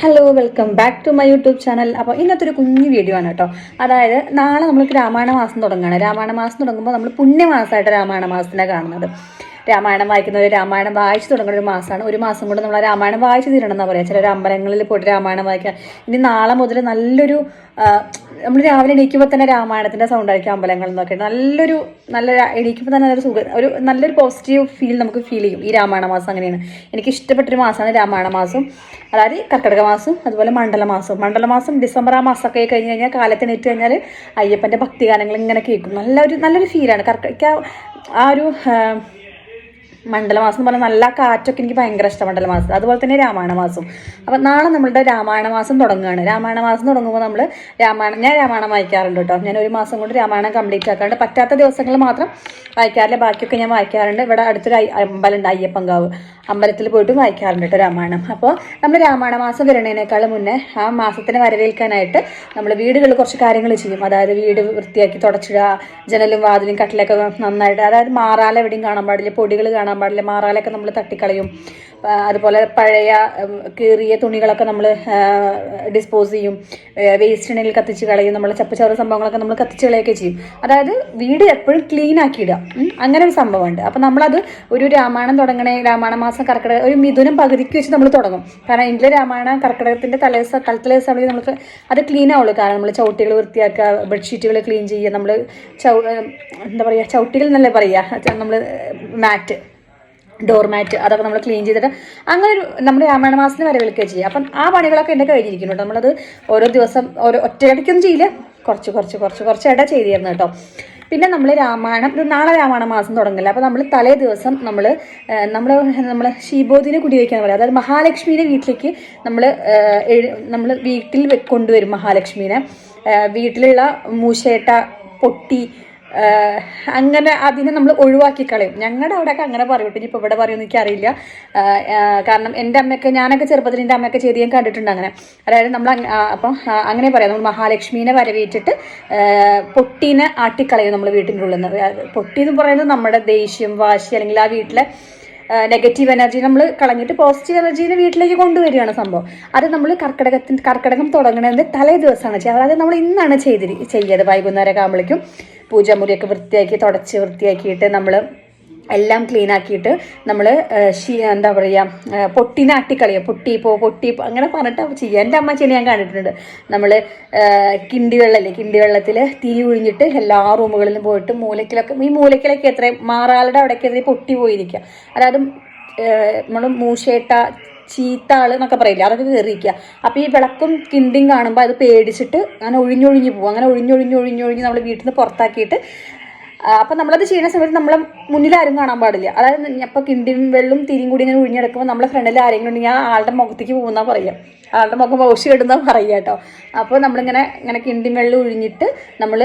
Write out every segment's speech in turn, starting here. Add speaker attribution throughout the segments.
Speaker 1: Hello welcome back to my YouTube channel അപ്പോൾ ഇന്നത്തെ ഒരു കുഞ്ഞു വീഡിയോ ആണ് കേട്ടോ അതായത് നാളെ നമ്മൾക്ക് രാമായണ മാസം തുടങ്ങുകയാണ്. രാമായണ മാസം തുടങ്ങുമ്പോൾ നമ്മൾ പുണ്യമാസമായിട്ട് രാമായണ മാസത്തിനെ കാണുന്നത്. രാമായണം വായിക്കുന്നവർ രാമായണം വായിച്ചു തുടങ്ങുന്ന ഒരു മാസമാണ്. ഒരു മാസം കൊണ്ട് നമ്മൾ രാമായണം വായിച്ചു തീരണം എന്നാ പറയുക ചില അമ്പലങ്ങളിൽ പോയിട്ട് രാമായണം വായിക്കുക. ഇനി നാളെ മുതൽ നല്ലൊരു നമ്മൾ രാവിലെ എണീക്കുമ്പോൾ തന്നെ രാമായണത്തിന്റെ സൗണ്ട് ആയിരിക്കും അമ്പലങ്ങളിൽ നിന്നൊക്കെ. നല്ലൊരു നല്ല എണീക്കുമ്പോൾ തന്നെ നല്ലൊരു സുഖം ഒരു നല്ലൊരു പോസിറ്റീവ് ഫീൽ നമുക്ക് ഫീൽ ചെയ്യും. ഈ രാമായണ മാസം അങ്ങനെയാണ്. എനിക്ക് ഇഷ്ടപ്പെട്ടൊരു മാസമാണ് രാമായണ മാസം. അതായത് കർക്കിടക മാസം അതുപോലെ മണ്ഡല മാസം. മണ്ഡല മാസം ഡിസംബർ ആ മാസമൊക്കെ കഴിഞ്ഞ് കഴിഞ്ഞാൽ കാലത്ത് എണീറ്റ് കഴിഞ്ഞാൽ അയ്യപ്പന്റെ ഭക്തിഗാനങ്ങൾ ഇങ്ങനെ കേൾക്കും. നല്ലൊരു നല്ലൊരു ഫീലാണ് കർക്കിടക ആ ഒരു മണ്ഡലമാസം എന്ന് പറഞ്ഞാൽ നല്ല കാറ്റൊക്കെ എനിക്ക് ഭയങ്കര ഇഷ്ടം മണ്ഡലമാസം. അതുപോലെ തന്നെ രാമായണ മാസം അപ്പം നാളെ നമ്മളുടെ രാമായണ മാസം തുടങ്ങുകയാണ് രാമായണ മാസം തുടങ്ങുമ്പോൾ നമ്മൾ രാമായണം ഞാൻ രാമായണം വായിക്കാറുണ്ട് കേട്ടോ ഞാൻ ഒരു മാസം കൊണ്ട് രാമായണം കംപ്ലീറ്റ് ആക്കാറുണ്ട്. പറ്റാത്ത ദിവസങ്ങൾ മാത്രം വായിക്കാറില്ല. ബാക്കിയൊക്കെ ഞാൻ വായിക്കാറുണ്ട്. ഇവിടെ അടുത്തൊരു അമ്പലമുണ്ട് അയ്യപ്പങ്കാവ് അമ്പലത്തിൽ പോയിട്ട് വായിക്കാറുണ്ട് കേട്ടോ രാമായണം. അപ്പോൾ നമ്മൾ രാമായണ മാസം വരണേനേക്കാൾ മുന്നേ ആ മാസത്തിനെ വരവേൽക്കാനായിട്ട് നമ്മൾ വീടുകളിൽ കുറച്ച് കാര്യങ്ങൾ ചെയ്യും. അതായത് വീട് വൃത്തിയാക്കി തുടച്ചിടുക ജനലും വാതിലും കട്ടിലൊക്കെ നന്നായിട്ട് അതായത് മാറാല എവിടെയും കാണാൻ പാടില്ല. പൊടികൾ കാണാൻ പാടില്ല മാറാലൊക്കെ നമ്മൾ തട്ടിക്കളയും. അതുപോലെ പഴയ കീറിയ തുണികളൊക്കെ നമ്മൾ ഡിസ്പോസ് ചെയ്യും. വേസ്റ്റ് ഉണ്ടെങ്കിൽ കത്തിച്ച് കളയും. നമ്മൾ ചപ്പച്ചവറ് സംഭവങ്ങളൊക്കെ നമ്മൾ കത്തിച്ച് കളയൊക്കെ ചെയ്യും. അതായത് വീട് എപ്പോഴും ക്ലീൻ ആക്കിയിടുക. അങ്ങനെ ഒരു സംഭവമുണ്ട്. അപ്പം നമ്മളത് ഒരു രാമായണം തുടങ്ങണേ രാമായണ മാസം കർക്കിടക ഒരു മിഥുനം പകുതിക്ക് വെച്ച് നമ്മൾ തുടങ്ങും. കാരണം എങ്കിലും രാമായണ കർക്കിടകത്തിന്റെ തലേദിവസം കലത്തല ദിവസമാണെങ്കിൽ നമുക്ക് അത് ക്ലീൻ ആവുള്ളൂ. കാരണം നമ്മൾ ചവിട്ടികൾ വൃത്തിയാക്കുക ബെഡ്ഷീറ്റുകൾ ക്ലീൻ ചെയ്യുക നമ്മൾ ചൗ എന്താ പറയുക ചവിട്ടികൾ എന്നല്ലേ പറയുക നമ്മൾ മാറ്റ്. ഡോർ മാറ്റ് അതൊക്കെ നമ്മൾ ക്ലീൻ ചെയ്തിട്ട് അങ്ങനെ ഒരു നമ്മുടെ രാമായണ മാസത്തിന് വരവിലൊക്കെ ചെയ്യുക അപ്പം ആ പണികളൊക്കെ എന്റെ കഴിഞ്ഞിരിക്കുന്നു കേട്ടോ നമ്മളത് ഓരോ ദിവസം ഓരോ ഒറ്റയടിക്കൊന്നും ചെയ്യില്ല. കുറച്ച് കുറച്ച് കുറച്ച് കുറച്ച് കുറച്ചായിട്ടാ ചെയ്തിരുന്നു കേട്ടോ. പിന്നെ നമ്മൾ രാമായണം നാളെ രാമായണ മാസം തുടങ്ങില്ല. അപ്പോൾ നമ്മൾ തലേ ദിവസം നമ്മൾ നമ്മൾ നമ്മൾ ശീബോധിനെ കുടിവയ്ക്കാൻ പറയുക അതായത് മഹാലക്ഷ്മിയുടെ വീട്ടിലേക്ക് നമ്മൾ നമ്മൾ വീട്ടിൽ കൊണ്ടുവരും മഹാലക്ഷ്മിനെ. വീട്ടിലുള്ള മൂശേട്ട പൊട്ടി അങ്ങനെ അതിനെ നമ്മൾ ഒഴിവാക്കി കളയും. ഞങ്ങളുടെ അവിടെയൊക്കെ അങ്ങനെ പറയും പിന്നെ ഇപ്പോൾ ഇവിടെ പറയുമെന്ന് എനിക്കറിയില്ല. കാരണം എന്റെ അമ്മയൊക്കെ ഞാനൊക്കെ ചെറുപ്പത്തിൽ എന്റെ അമ്മയൊക്കെ ചെയ്ത് ഞാൻ കണ്ടിട്ടുണ്ട് അങ്ങനെ. അതായത് നമ്മൾ അപ്പം അങ്ങനെ പറയാം. നമ്മൾ മഹാലക്ഷ്മീനെ വരവേറ്റിട്ട് പൊട്ടീനെ ആട്ടിക്കളയും നമ്മൾ വീട്ടിന്റെ ഉള്ളിൽ നിന്ന് പൊട്ടി എന്ന് പറയുന്നത് നമ്മുടെ ദേഷ്യം വാശി അല്ലെങ്കിൽ ആ വീട്ടിലെ നെഗറ്റീവ് എനർജി നമ്മൾ കളഞ്ഞിട്ട് പോസിറ്റീവ് എനർജീനെ വീട്ടിലേക്ക് കൊണ്ടുവരികയാണ് സംഭവം. അത് നമ്മൾ കർക്കിടകത്തിന് കർക്കിടകം തുടങ്ങണത് തലേ ദിവസമാണ് ചെയ്യുക. അതായത് നമ്മൾ ഇന്നാണ് ചെയ്തിരി ചെയ്യത് വൈകുന്നേരം ആകുമ്പോഴേക്കും പൂജാമുറിയൊക്കെ വൃത്തിയാക്കി തുടച്ച് വൃത്തിയാക്കിയിട്ട് നമ്മൾ എല്ലാം ക്ലീൻ ആക്കിയിട്ട് നമ്മൾ എന്താ പറയുക പൊട്ടിനാട്ടി അട്ടിക്കളിയോ പൊട്ടി പോ പൊട്ടി അങ്ങനെ പറഞ്ഞിട്ട് ചെയ്യുക എന്റെ അമ്മ ഞാൻ കണ്ടിട്ടുണ്ട്. നമ്മൾ കിണ്ടി വെള്ളമല്ലേ കിണ്ടി വെള്ളത്തിൽ തിരി ഒഴിഞ്ഞിട്ട് എല്ലാ റൂമുകളിലും പോയിട്ട് മൂലക്കിലൊക്കെ ഈ മൂലക്കിലൊക്കെ എത്ര മാറാളുടെ അവിടേക്ക് എത്ര പൊട്ടി പോയിരിക്കുക അതായത് നമ്മൾ മൂശേട്ട ചീത്ത ആൾ എന്നൊക്കെ പറയില്ല അതൊക്കെ കയറിയിരിക്കുക അപ്പോൾ ഈ വിളക്കും കിണ്ടിയും കാണുമ്പോൾ അത് പേടിച്ചിട്ട് അങ്ങനെ ഒഴിഞ്ഞൊഴിഞ്ഞ് പോകും അങ്ങനെ ഒഴിഞ്ഞൊഴിഞ്ഞ് ഒഴിഞ്ഞൊഴിഞ്ഞ് നമ്മൾ വീട്ടിൽ നിന്ന് പുറത്താക്കിയിട്ട് അപ്പം നമ്മളത് ചെയ്യുന്ന സമയത്ത് നമ്മളെ മുന്നിൽ ആരും കാണാൻ പാടില്ല. അതായത് അപ്പോൾ കിണ്ടിയും വെള്ളം തിരിയും കൂടി ഇങ്ങനെ ഒഴിഞ്ഞെടുക്കുമ്പോൾ നമ്മളെ ഫ്രണ്ടിൽ ആരെങ്കിലും ഉണ്ടെങ്കിൽ ആ ആളുടെ മുഖത്തേക്ക് പോകുന്ന പറയുക ആളുടെ മുഖം വോഷ് കിട്ടുന്ന പറയുക കേട്ടോ അപ്പോൾ നമ്മളിങ്ങനെ ഇങ്ങനെ കിണ്ടിയും വെള്ളം ഒഴിഞ്ഞിട്ട് നമ്മൾ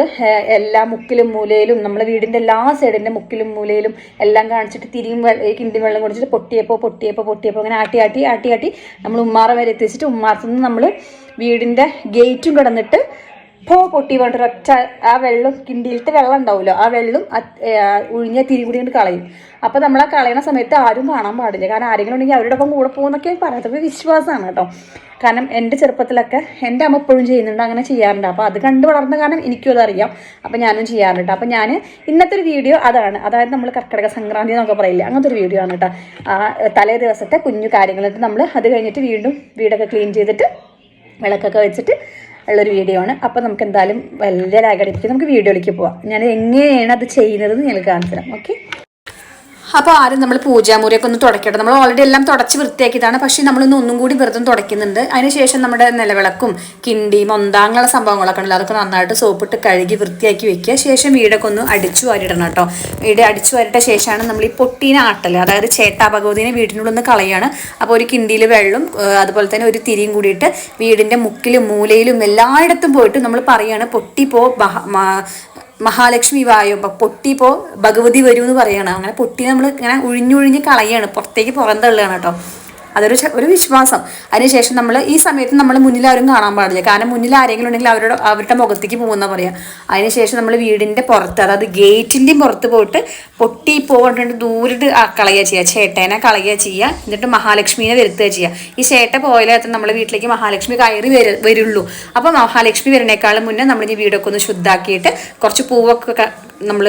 Speaker 1: എല്ലാ മുക്കിലും മൂലയിലും നമ്മളെ വീടിന്റെ എല്ലാ സൈഡിന്റെ മുക്കിലും മൂലയിലും എല്ലാം കാണിച്ചിട്ട് തിരിയും കിണ്ടിയും വെള്ളം കുടിച്ചിട്ട് പൊട്ടിയപ്പോൾ പൊട്ടിയപ്പോൾ പൊട്ടിയപ്പോൾ അങ്ങനെ ആട്ടി ആട്ടി ആട്ടി ആട്ടി നമ്മൾ ഉമ്മാറ വരെ എത്തിച്ചിട്ട് ഉമ്മാറത്തുനിന്ന് നമ്മൾ വീടിന്റെ ഗേറ്റും കിടന്നിട്ട് പോ പൊട്ടി വേണ്ട ഒറ്റ ആ വെള്ളം കിണ്ടിയിലത്തെ വെള്ളം ഉണ്ടാവുമല്ലോ ആ വെള്ളം ഉഴിഞ്ഞ തിരികൂടി കൊണ്ട് കളയും. അപ്പോൾ നമ്മൾ ആ കളയണ സമയത്ത് ആരും കാണാൻ പാടില്ല. കാരണം ആരെങ്കിലും ഉണ്ടെങ്കിൽ അവരുടെ ഒപ്പം കൂടെ പോകുന്നൊക്കെ പറയാത്തത് വിശ്വാസമാണ് കേട്ടോ. കാരണം എന്റെ ചെറുപ്പത്തിലൊക്കെ എന്റെ അമ്മ എപ്പോഴും ചെയ്യുന്നുണ്ട് അങ്ങനെ ചെയ്യാറുണ്ട്. അപ്പോൾ അത് കണ്ടു വളർന്ന കാരണം എനിക്കും അതറിയാം അപ്പോൾ ഞാനും ചെയ്യാറുണ്ട് അപ്പോൾ ഞാൻ ഇന്നത്തെ ഒരു വീഡിയോ അതാണ്. അതായത് നമ്മൾ കർക്കിടക സംക്രാന്തി എന്നൊക്കെ പറയില്ല? അങ്ങനത്തെ ഒരു വീഡിയോ ആണ് കേട്ടോ. ആ തലേ ദിവസത്തെ കുഞ്ഞു കാര്യങ്ങളിട്ട് നമ്മൾ അത് കഴിഞ്ഞിട്ട് വീണ്ടും വീടൊക്കെ ക്ലീൻ ചെയ്തിട്ട് വിളക്കൊക്കെ വെച്ചിട്ട് ഉള്ളൊരു വീഡിയോ ആണ്. അപ്പോൾ നമുക്ക് എന്തായാലും വലിയ ലാഗടിപ്പിച്ച് നമുക്ക് വീഡിയോയിലേക്ക് പോവാം. ഞാൻ എങ്ങനെയാണ് അത് ചെയ്യുന്നതെന്ന് ഞങ്ങൾക്ക് കാണിച്ചു തരാം. ഓക്കെ അപ്പോൾ ആരും നമ്മൾ പൂജാമുറിയൊക്കെ ഒന്ന് തുടക്കട്ടെ. നമ്മൾ ഓൾറെഡി എല്ലാം തുടച്ച് വൃത്തിയാക്കിയതാണ്. പക്ഷേ നമ്മളൊന്ന് ഒന്നും കൂടി വെറുതെ തുടയ്ക്കുന്നുണ്ട്. അതിനുശേഷം നമ്മുടെ നിലവിളക്കും കിണ്ടി മൊന്ത അങ്ങനെയുള്ള സംഭവങ്ങളൊക്കെ ഉണ്ടല്ലോ. അതൊക്കെ നന്നായിട്ട് സോപ്പിട്ട് കഴുകി വൃത്തിയാക്കി വെക്കുക. ശേഷം വീടൊക്കെ ഒന്ന് അടിച്ചു വാരിടണം കേട്ടോ. വീട് അടിച്ചു വാരിട്ട ശേഷമാണ് നമ്മൾ ഈ പൊട്ടീനെ ആട്ടൽ അതായത് ചേട്ടാ ഭഗവതിനെ വീടിനുള്ളിൽ കളയാണ്. അപ്പോൾ ഒരു കിണ്ടിയിൽ വെള്ളം അതുപോലെ തന്നെ ഒരു തിരിയും കൂടിയിട്ട് വീടിന്റെ മുക്കിലും മൂലയിലും എല്ലായിടത്തും പോയിട്ട് നമ്മൾ പറയാണ് പൊട്ടിപ്പോ മഹാലക്ഷ്മി വായോ. പൊട്ടിപ്പോ ഭഗവതി വരൂ എന്ന് പറയണം. അങ്ങനെ പൊട്ടി നമ്മൾ ഇങ്ങനെ ഉഴിഞ്ഞുഴിഞ്ഞ് കളയാണ്. പുറത്തേക്ക് പുറന്തള്ളുകയാണ് കേട്ടോ. അതൊരു ഒരു വിശ്വാസം. അതിനുശേഷം നമ്മൾ ഈ സമയത്ത് നമ്മൾ മുന്നിൽ ആരും കാണാൻ പാടില്ല. കാരണം മുന്നിൽ ആരെങ്കിലും ഉണ്ടെങ്കിൽ അവരുടെ അവരുടെ മുഖത്തേക്ക് പോകുന്ന പറയാം. അതിനുശേഷം നമ്മൾ വീടിന്റെ പുറത്ത് അതായത് ഗേറ്റിന്റെയും പുറത്ത് പോയിട്ട് പൊട്ടി പോകേണ്ട ദൂരിട്ട് കളയുക ചെയ്യുക ചേട്ടേനെ കളയുക ചെയ്യുക എന്നിട്ട് മഹാലക്ഷ്മീനെ വരുത്തുക ചെയ്യുക ഈ ചേട്ട പോയാലേ നമ്മൾ വീട്ടിലേക്ക് മഹാലക്ഷ്മി കയറി വരു വരുള്ളൂ. അപ്പോൾ മഹാലക്ഷ്മി വരുന്നേക്കാളും മുന്നേ നമ്മൾ ഈ വീടൊക്കെ ഒന്ന് ശുദ്ധാക്കിയിട്ട് കുറച്ച് പൂവൊക്കെ നമ്മൾ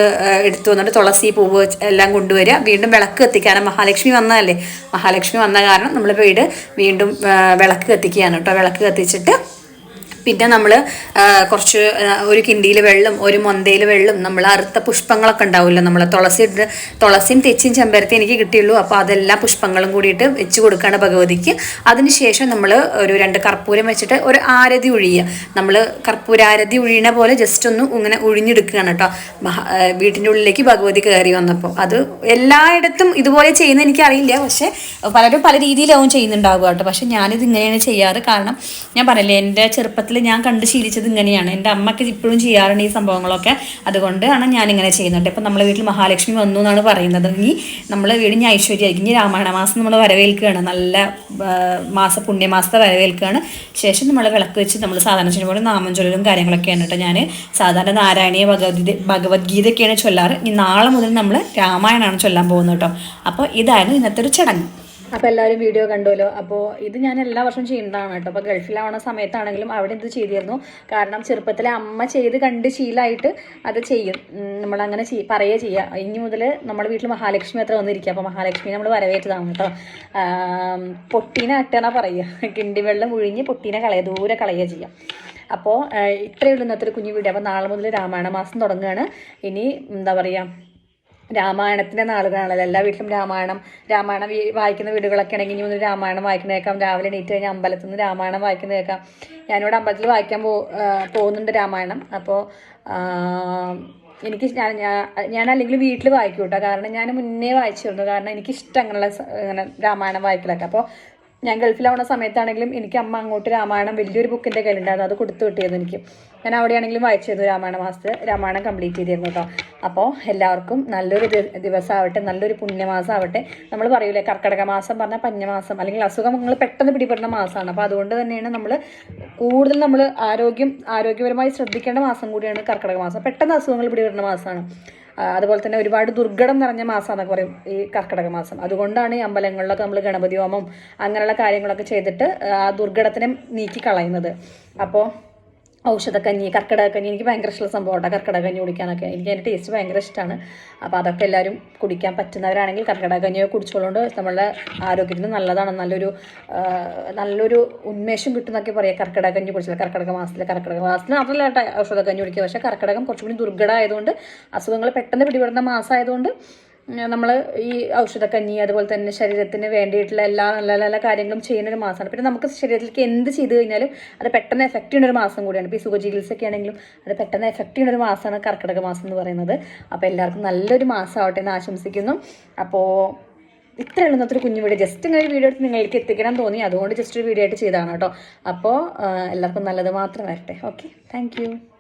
Speaker 1: എടുത്തു വന്നിട്ട് തുളസി പൂവ് എല്ലാം കൊണ്ടുവരിക. വീണ്ടും വിളക്ക് എത്തിക്കാനും മഹാലക്ഷ്മി വന്നതല്ലേ? മഹാലക്ഷ്മി വന്ന കാരണം നമ്മൾ വീട് വീണ്ടും വിളക്ക് കത്തിക്കുകയാണ് കേട്ടോ. വിളക്ക് കത്തിച്ചിട്ട് പിന്നെ നമ്മൾ കുറച്ച് ഒരു കിണ്ടിയിൽ വെള്ളം ഒരു മൊന്തയിൽ വെള്ളം നമ്മൾ അറുത്ത പുഷ്പങ്ങളൊക്കെ ഉണ്ടാവില്ല നമ്മൾ തുളസി തുളസിയും തെച്ചിയും ചെമ്പരത്തി എനിക്ക് കിട്ടിയുള്ളൂ. അപ്പോൾ അതെല്ലാം പുഷ്പങ്ങളും കൂടിയിട്ട് വെച്ച് കൊടുക്കുകയാണ് ഭഗവതിക്ക്. അതിനുശേഷം നമ്മൾ ഒരു രണ്ട് കർപ്പൂരം വെച്ചിട്ട് ഒരു ആരതി ഒഴിയുക നമ്മൾ കർപ്പൂരാരതി ഒഴിയണ പോലെ ജസ്റ്റ് ഒന്ന് ഇങ്ങനെ ഒഴിഞ്ഞെടുക്കുകയാണ് കേട്ടോ. വീട്ടിന്റെ ഉള്ളിലേക്ക് ഭഗവതി കയറി വന്നപ്പോൾ അത് എല്ലായിടത്തും ഇതുപോലെ ചെയ്യുന്ന എനിക്കറിയില്ല. പക്ഷേ പലരും പല രീതിയിലാവും ചെയ്യുന്നുണ്ടാവുക കേട്ടോ. പക്ഷേ ഞാനിത് ഇങ്ങനെയാണ് ചെയ്യാറ്. കാരണം ഞാൻ പറയലേ എന്റെ ചെറുപ്പത്തിൽ ഞാൻ കണ്ട് ശീലിച്ചത് ഇങ്ങനെയാണ്. എന്റെ അമ്മയ്ക്ക് ഇപ്പോഴും ചെയ്യാറുണ്ട് ഈ സംഭവങ്ങളൊക്കെ. അതുകൊണ്ടാണ് ഞാൻ ഇങ്ങനെ ചെയ്യുന്നുണ്ട് ഇപ്പം നമ്മളെ വീട്ടിൽ മഹാലക്ഷ്മി വന്നു എന്നാണ് പറയുന്നത്. ഇനി നമ്മളെ വീട് ഇനി ഐശ്വര്യമായിരിക്കും. ഇനി രാമായണ മാസം നമ്മൾ വരവേൽക്കുകയാണ്. നല്ല മാസ പുണ്യമാസത്തെ വരവേൽക്കുകയാണ്. ശേഷം നമ്മൾ വിളക്ക് വെച്ച് നമ്മൾ സാധാരണ ചെയ്യുന്ന പോലെ ചൊല്ലലും കാര്യങ്ങളൊക്കെയാണ് കേട്ടോ ഞാൻ സാധാരണ നാരായണീയ ഭഗവത് ഭഗവത്ഗീതയൊക്കെയാണ് ചൊല്ലാറ്. ഇനി നാളെ മുതൽ നമ്മൾ രാമായണമാണ് ചൊല്ലാൻ പോകുന്നത് കേട്ടോ. അപ്പോൾ ഇതായിരുന്നു ഇന്നത്തെ ഒരു ചടങ്ങ്. അപ്പോൾ എല്ലാവരും വീഡിയോ കണ്ടുവല്ലോ. അപ്പോൾ ഇത് ഞാൻ എല്ലാ വർഷവും ചെയ്യുന്നതാണ് കേട്ടോ. അപ്പോൾ ഗൾഫിലാവണ സമയത്താണെങ്കിലും അവിടെ ഇത് ചെയ്തിരുന്നു. കാരണം ചെറുപ്പത്തിലെ അമ്മ ചെയ്ത് കണ്ട് ശീലമായിട്ട് അത് ചെയ്യും. നമ്മളങ്ങനെ ചെയ് പറയുക ചെയ്യുക ഇനി മുതൽ നമ്മുടെ വീട്ടിൽ മഹാലക്ഷ്മി അത്ര വന്നിരിക്കുക അപ്പോൾ മഹാലക്ഷ്മി നമ്മൾ വരവേറ്റതാണ് കേട്ടോ. പൊട്ടീനെ അട്ടണ പറയുക. കിണ്ടി വെള്ളം ഒഴിഞ്ഞ് പൊട്ടീനെ കളയുക ദൂരെ കളയുക ചെയ്യുക അപ്പോൾ ഇത്രയുള്ളൂ ഇന്നത്തെ ഒരു കുഞ്ഞു വീഡിയോ അപ്പോൾ നാളെ മുതൽ രാമായണ മാസം തുടങ്ങുകയാണ്. ഇനി എന്താ പറയുക രാമായണത്തിന്റെ നാളുകളാണല്ലോ. എല്ലാ വീട്ടിലും രാമായണം രാമായണം വായിക്കുന്ന വീടുകളൊക്കെ ആണെങ്കിൽ ഇനി മുതൽ രാമായണം വായിക്കുന്ന കേൾക്കാം രാവിലെ എണീറ്റ് കഴിഞ്ഞാൽ അമ്പലത്തിൽ നിന്ന് രാമായണം വായിക്കുന്ന കേൾക്കാം ഞാനിവിടെ അമ്പലത്തിൽ വായിക്കാൻ പോ പോകുന്നുണ്ട് രാമായണം. അപ്പോൾ എനിക്ക് ഞാൻ ഞാൻ- അല്ലെങ്കിൽ വീട്ടിൽ വായിക്കും കേട്ടോ കാരണം ഞാൻ മുന്നേ വായിച്ചിരുന്നു. കാരണം എനിക്കിഷ്ടം അങ്ങനെയുള്ള അങ്ങനെ രാമായണം വായിക്കലൊക്കെ. അപ്പോൾ ഞാൻ ഗൾഫിലാവുന്ന സമയത്താണെങ്കിലും എനിക്ക് അമ്മ അങ്ങോട്ട് രാമായണം വലിയൊരു ബുക്കിന്റെ കയ്യിലുണ്ടായിരുന്നു. അത് കൊടുത്തു കിട്ടിയിരുന്നു എനിക്ക്. ഞാൻ അവിടെയാണെങ്കിലും വായിച്ചിരുന്നു രാമായണ മാസത്തിൽ. രാമായണം കംപ്ലീറ്റ് ചെയ്തിരുന്നു കേട്ടോ. അപ്പോൾ എല്ലാവർക്കും നല്ലൊരു ദിവസമാവട്ടെ നല്ലൊരു പുണ്യമാസം ആവട്ടെ. നമ്മൾ പറയൂലേ കർക്കിടക മാസം പറഞ്ഞാൽ പഞ്ഞമാസം അല്ലെങ്കിൽ അസുഖം നിങ്ങൾ പെട്ടെന്ന് പിടിപെടുന്ന മാസമാണ് അപ്പോൾ അതുകൊണ്ട് തന്നെയാണ് നമ്മൾ കൂടുതൽ നമ്മൾ ആരോഗ്യം ആരോഗ്യപരമായി ശ്രദ്ധിക്കേണ്ട മാസം കൂടിയാണ് കർക്കിടക മാസം. പെട്ടെന്ന് അസുഖങ്ങൾ പിടിപെടുന്ന മാസമാണ് അതുപോലെ തന്നെ ഒരുപാട് ദുർഘടം നിറഞ്ഞ മാസം എന്നൊക്കെ പറയും ഈ കർക്കിടക മാസം. അതുകൊണ്ടാണ് ഈ അമ്പലങ്ങളിലൊക്കെ നമ്മൾ ഗണപതി ഹോമം അങ്ങനെയുള്ള കാര്യങ്ങളൊക്കെ ചെയ്തിട്ട് ആ ദുർഘടത്തിനെ നീക്കി കളയുന്നത് അപ്പോൾ ഔഷധക്കഞ്ഞി കർക്കിടകക്കഞ്ഞി എനിക്ക് ഭയങ്കര ഇഷ്ടമുള്ള സംഭവമാണ് കർക്കിടകക്കഞ്ഞി കുടിക്കാനൊക്കെ. എനിക്ക് അതിന്റെ ടേസ്റ്റ് ഭയങ്കര ഇഷ്ടമാണ് അപ്പോൾ അതൊക്കെ എല്ലാവരും കുടിക്കാൻ പറ്റുന്നവരാണെങ്കിൽ കർക്കിടകക്കഞ്ഞിയൊക്കെ കുടിച്ചോളുകൊണ്ട് നമ്മളുടെ ആരോഗ്യത്തിന് നല്ലതാണ്. നല്ലൊരു നല്ലൊരു ഉന്മേഷം കിട്ടുന്നൊക്കെ പറയാം കർക്കിടകക്കഞ്ഞി കുടിച്ചാൽ. കർക്കിടക മാസത്തിൽ കർക്കിടക മാസത്തിൽ മാത്രമല്ല ഔഷധ ഔഷധക്കഞ്ഞി കുടിക്കുക. പക്ഷേ കർക്കിടകം കുറച്ചുകൂടി ദുർഘടമായതുകൊണ്ട് അസുഖങ്ങൾ പെട്ടെന്ന് പിടിപെടുന്ന മാസമായതുകൊണ്ട് നമ്മൾ ഈ ഔഷധക്കഞ്ഞി അതുപോലെ തന്നെ ശരീരത്തിന് വേണ്ടിയിട്ടുള്ള എല്ലാ നല്ല നല്ല കാര്യങ്ങളും ചെയ്യുന്ന ഒരു മാസമാണ് പിന്നെ നമുക്ക് ശരീരത്തിലേക്ക് എന്ത് ചെയ്ത് കഴിഞ്ഞാലും അത് പെട്ടെന്ന് എഫക്റ്റ് ചെയ്യുന്ന ഒരു മാസം കൂടിയാണ്. ഇപ്പോൾ ഈ സുഖചികിത്സയൊക്കെ ആണെങ്കിലും അത് പെട്ടെന്ന് എഫക്റ്റ് ചെയ്യുന്ന ഒരു മാസമാണ് കർക്കിടക മാസം എന്ന് പറയുന്നത്. അപ്പോൾ എല്ലാവർക്കും നല്ലൊരു മാസമാവട്ടെ എന്ന് ആശംസിക്കുന്നു. അപ്പോൾ ഇത്രയുള്ള ഇന്നത്തെ ഒരു കുഞ്ഞു വീഡിയോ. ജസ്റ്റ് ഇങ്ങനെ ഒരു വീഡിയോ എടുത്ത് നിങ്ങൾക്ക് എത്തിക്കണം തോന്നി. അതുകൊണ്ട് ജസ്റ്റ് ഒരു വീഡിയോ ആയിട്ട് ചെയ്തതാണ് കേട്ടോ. അപ്പോൾ എല്ലാവർക്കും നല്ലത് മാത്രം വരട്ടെ. Okay thank